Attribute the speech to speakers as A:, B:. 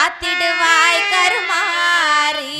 A: காத்திடுவாய் Karumari